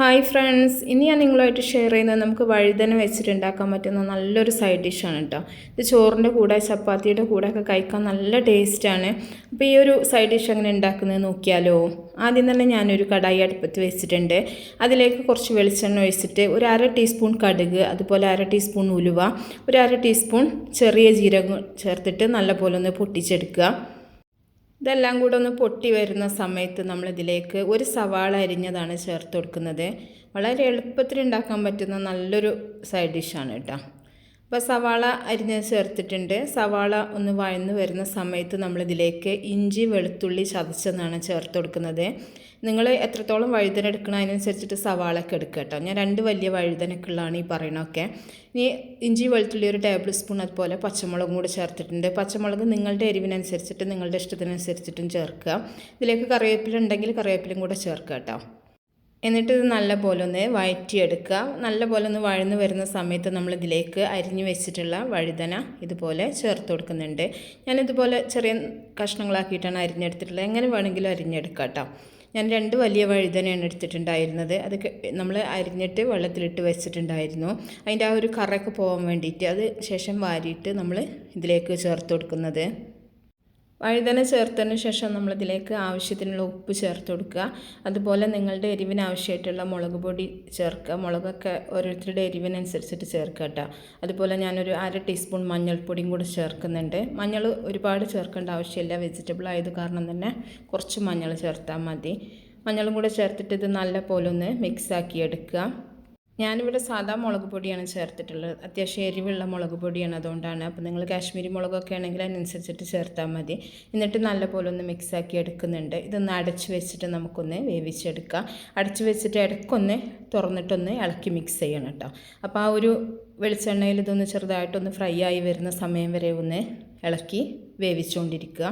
Hi friends ഇനി ഞാൻ നിങ്ങളുമായിട്ട് ഷെയർ ചെയ്യുന്നത് നമുക്ക് വഴുതന വെച്ചിട്ട് ഉണ്ടാക്കാൻ പറ്റുന്ന നല്ലൊരു സൈഡ് ഡിഷാണ് കേട്ടോ ഇത് ചോറിന്റെ കൂടെ ചപ്പാത്തിയുടെ കൂടെ ഒക്കെ കഴിക്കാൻ നല്ല ടേസ്റ്റാണ് അപ്പോൾ ഈ ഒരു സൈഡ് ഡിഷ് അങ്ങനെ ഉണ്ടാക്കുന്നത് നോക്കിയാലോ? ആദ്യം തന്നെ ഞാനൊരു കടായി അടുപ്പത്ത് വെച്ചിട്ടുണ്ട്. അതിലേക്ക് കുറച്ച് വെളിച്ചെണ്ണ ഒഴിച്ചിട്ട് ഒരു അര ടീസ്പൂൺ കടുക് അതുപോലെ അര ടീസ്പൂൺ ഉലുവ ഒരു അര ടീസ്പൂൺ ചെറിയ ജീരകം ചേർത്തിട്ട് നല്ലപോലെ ഒന്ന് പൊട്ടിച്ചെടുക്കുക. ഇതെല്ലാം കൂടെ ഒന്ന് പൊട്ടി വരുന്ന സമയത്ത് നമ്മളിതിലേക്ക് ഒരു സവാള അരിഞ്ഞതാണ് ചേർത്ത് കൊടുക്കുന്നത്. വളരെ എളുപ്പത്തിൽ ഉണ്ടാക്കാൻ പറ്റുന്ന നല്ലൊരു സൈഡ് ഡിഷാണ് കേട്ടോ. അപ്പോൾ സവാള അരിഞ്ഞ് ചേർത്തിട്ടുണ്ട്. സവാള ഒന്ന് വഴന്ന് വരുന്ന സമയത്ത് നമ്മളിതിലേക്ക് ഇഞ്ചി വെളുത്തുള്ളി ചതച്ചെന്നാണ് ചേർത്ത് കൊടുക്കുന്നത്. നിങ്ങൾ എത്രത്തോളം വഴുതന എടുക്കണം അതിനനുസരിച്ചിട്ട് സവാളൊക്കെ എടുക്കുക കേട്ടോ. ഞാൻ രണ്ട് വലിയ വഴുതനക്കുള്ളതാണ് ഈ പറയണൊക്കെ ഇനി ഇഞ്ചി വെളുത്തുള്ളി ഒരു ടേബിൾ സ്പൂൺ അതുപോലെ പച്ചമുളകും കൂടി ചേർത്തിട്ടുണ്ട്. പച്ചമുളക് നിങ്ങളുടെ എരിവിനനുസരിച്ചിട്ട് നിങ്ങളുടെ ഇഷ്ടത്തിനനുസരിച്ചിട്ടും ചേർക്കുക. ഇതിലേക്ക് കറിവേപ്പില ഉണ്ടെങ്കിൽ കറിവേപ്പിലും കൂടെ ചേർക്കുക കേട്ടോ. എന്നിട്ട് ഇത് നല്ല പോലെ ഒന്ന് വഴറ്റിയെടുക്കുക നല്ല പോലെ ഒന്ന് വഴന്ന് വരുന്ന സമയത്ത് നമ്മൾ ഇതിലേക്ക് അരിഞ്ഞു വെച്ചിട്ടുള്ള വഴുതന ഇതുപോലെ ചേർത്ത് കൊടുക്കുന്നുണ്ട്. ഞാനിതുപോലെ ചെറിയ കഷ്ണങ്ങളാക്കിയിട്ടാണ് അരിഞ്ഞെടുത്തിട്ടുള്ളത്. എങ്ങനെ വേണമെങ്കിലും അരിഞ്ഞെടുക്കാം കേട്ടോ. ഞാൻ രണ്ട് വലിയ വഴുതനയാണ് എടുത്തിട്ടുണ്ടായിരുന്നത്. അത് നമ്മൾ അരിഞ്ഞിട്ട് വെള്ളത്തിലിട്ട് വെച്ചിട്ടുണ്ടായിരുന്നു. അതിന്റെ ആ ഒരു കറയൊക്കെ പോകാൻ വേണ്ടിയിട്ട് അത് ശേഷം വാരിയിട്ട് നമ്മൾ ഇതിലേക്ക് ചേർത്ത് കൊടുക്കുന്നത്. വഴുതന ചേർത്തതിന് ശേഷം നമ്മളിതിലേക്ക് ആവശ്യത്തിനുള്ള ഉപ്പ് ചേർത്ത് കൊടുക്കുക. അതുപോലെ നിങ്ങളുടെ എരിവിന് ആവശ്യമായിട്ടുള്ള മുളക് പൊടി ചേർക്കുക. മുളകൊക്കെ ഓരോരുത്തരുടെ എരിവിനനുസരിച്ചിട്ട് ചേർക്കുക കേട്ടോ. അതുപോലെ ഞാനൊരു അര ടീസ്പൂൺ മഞ്ഞൾപ്പൊടിയും കൂടി ചേർക്കുന്നുണ്ട്. മഞ്ഞൾ ഒരുപാട് ചേർക്കേണ്ട ആവശ്യമില്ല. വെജിറ്റബിൾ ആയത് കാരണം തന്നെ കുറച്ച് മഞ്ഞൾ ചേർത്താൽ മതി. മഞ്ഞളും കൂടെ ചേർത്തിട്ട് ഇത് നല്ല പോലെ ഒന്ന് മിക്സ് ആക്കി എടുക്കുക. ഞാനിവിടെ സാധാ മുളക് പൊടിയാണ് ചേർത്തിട്ടുള്ളത്. അത്യാവശ്യം എരിവുള്ള മുളക് പൊടിയാണ് അതുകൊണ്ടാണ്. അപ്പോൾ നിങ്ങൾ കാശ്മീരി മുളകൊക്കെ ആണെങ്കിൽ അതിനനുസരിച്ചിട്ട് ചേർത്താൽ മതി. എന്നിട്ട് നല്ലപോലെ ഒന്ന് മിക്സാക്കി എടുക്കുന്നുണ്ട്. ഇതൊന്ന് അടച്ച് വെച്ചിട്ട് നമുക്കൊന്ന് വേവിച്ചെടുക്കാം. അടച്ച് വെച്ചിട്ട് ഇടയ്ക്കൊന്ന് തുറന്നിട്ടൊന്ന് ഇളക്കി മിക്സ് ചെയ്യണം കേട്ടോ. അപ്പോൾ ആ ഒരു വെളിച്ചെണ്ണയിൽ ഇതൊന്ന് ചെറുതായിട്ടൊന്ന് ഫ്രൈ ആയി വരുന്ന സമയം വരെ ഒന്ന് ഇളക്കി വേവിച്ചുകൊണ്ടിരിക്കുക.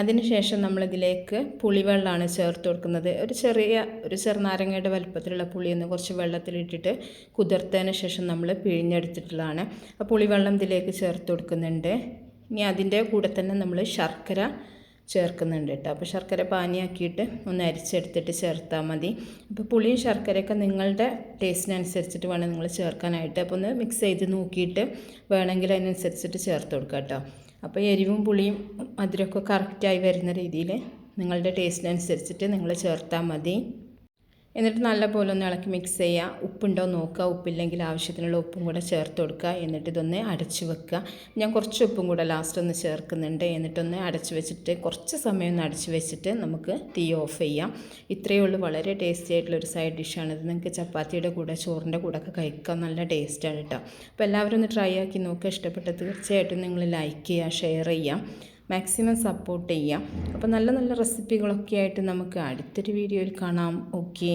അതിനുശേഷം നമ്മളിതിലേക്ക് പുളിവെള്ളമാണ് ചേർത്ത് കൊടുക്കുന്നത്. ഒരു ചെറിയ ഒരു ചെറുനാരങ്ങയുടെ വലുപ്പത്തിലുള്ള പുളിയൊന്ന് കുറച്ച് വെള്ളത്തിലിട്ടിട്ട് കുതിർത്തതിന് ശേഷം നമ്മൾ പിഴിഞ്ഞെടുത്തിട്ടുള്ളതാണ്. ആ പുളിവെള്ളം ഇതിലേക്ക് ചേർത്ത് കൊടുക്കുന്നുണ്ട്. ഇനി അതിന്റെ കൂടെ തന്നെ നമ്മൾ ശർക്കര ചേർക്കുന്നുണ്ട് കേട്ടോ. അപ്പോൾ ശർക്കര പാനിയാക്കിയിട്ട് ഒന്ന് അരിച്ചെടുത്തിട്ട് ചേർത്താൽ മതി. അപ്പോൾ പുളിയും ശർക്കരയൊക്കെ നിങ്ങളുടെ ടേസ്റ്റിനനുസരിച്ചിട്ട് വേണം നിങ്ങൾ ചേർക്കാനായിട്ട്. അപ്പോൾ ഒന്ന് മിക്സ് ചെയ്ത് നോക്കിയിട്ട് വേണമെങ്കിൽ അതിനനുസരിച്ചിട്ട് ചേർത്ത് കൊടുക്കാം കേട്ടോ. അപ്പോൾ എരിവും പുളിയും മധുരമൊക്കെ കറക്റ്റായി വരുന്ന രീതിയിൽ നിങ്ങളുടെ ടേസ്റ്റിനനുസരിച്ചിട്ട് നിങ്ങൾ ചേർത്താൽ മതി. എന്നിട്ട് നല്ലപോലെ ഒന്ന് ഇളക്കി മിക്സ് ചെയ്യുക. ഉപ്പുണ്ടോ നോക്കുക. ഉപ്പില്ലെങ്കിൽ ആവശ്യത്തിനുള്ള ഉപ്പും കൂടെ ചേർത്ത് കൊടുക്കുക. എന്നിട്ട് ഇതൊന്ന് അടച്ച് വെക്കുക. ഞാൻ കുറച്ച് ഉപ്പും കൂടെ ലാസ്റ്റ് ഒന്ന് ചേർക്കുന്നുണ്ട്. എന്നിട്ടൊന്ന് അടച്ച് വെച്ചിട്ട് കുറച്ച് സമയം ഒന്ന് അടച്ച് വെച്ചിട്ട് നമുക്ക് തീ ഓഫ് ചെയ്യാം. ഇത്രയേ ഉള്ളൂ. വളരെ ടേസ്റ്റി ആയിട്ടുള്ള ഒരു സൈഡ് ഡിഷാണ് ഇത് നിങ്ങൾക്ക് ചപ്പാത്തിയുടെ കൂടെ ചോറിന്റെ കൂടെ ഒക്കെ കഴിക്കാൻ നല്ല ടേസ്റ്റാണ് കേട്ടോ അപ്പോൾ എല്ലാവരും ഒന്ന് ട്രൈ ആക്കി നോക്കുക. ഇഷ്ടപ്പെട്ട തീർച്ചയായിട്ടും നിങ്ങൾ ലൈക്ക് ചെയ്യുക ഷെയർ ചെയ്യുക. മാക്സിമം സപ്പോർട്ട് ചെയ്യാം. അപ്പോൾ നല്ല നല്ല റെസിപ്പികളൊക്കെ ആയിട്ട് നമുക്ക് അടുത്തൊരു വീഡിയോയിൽ കാണാം. ഓക്കേ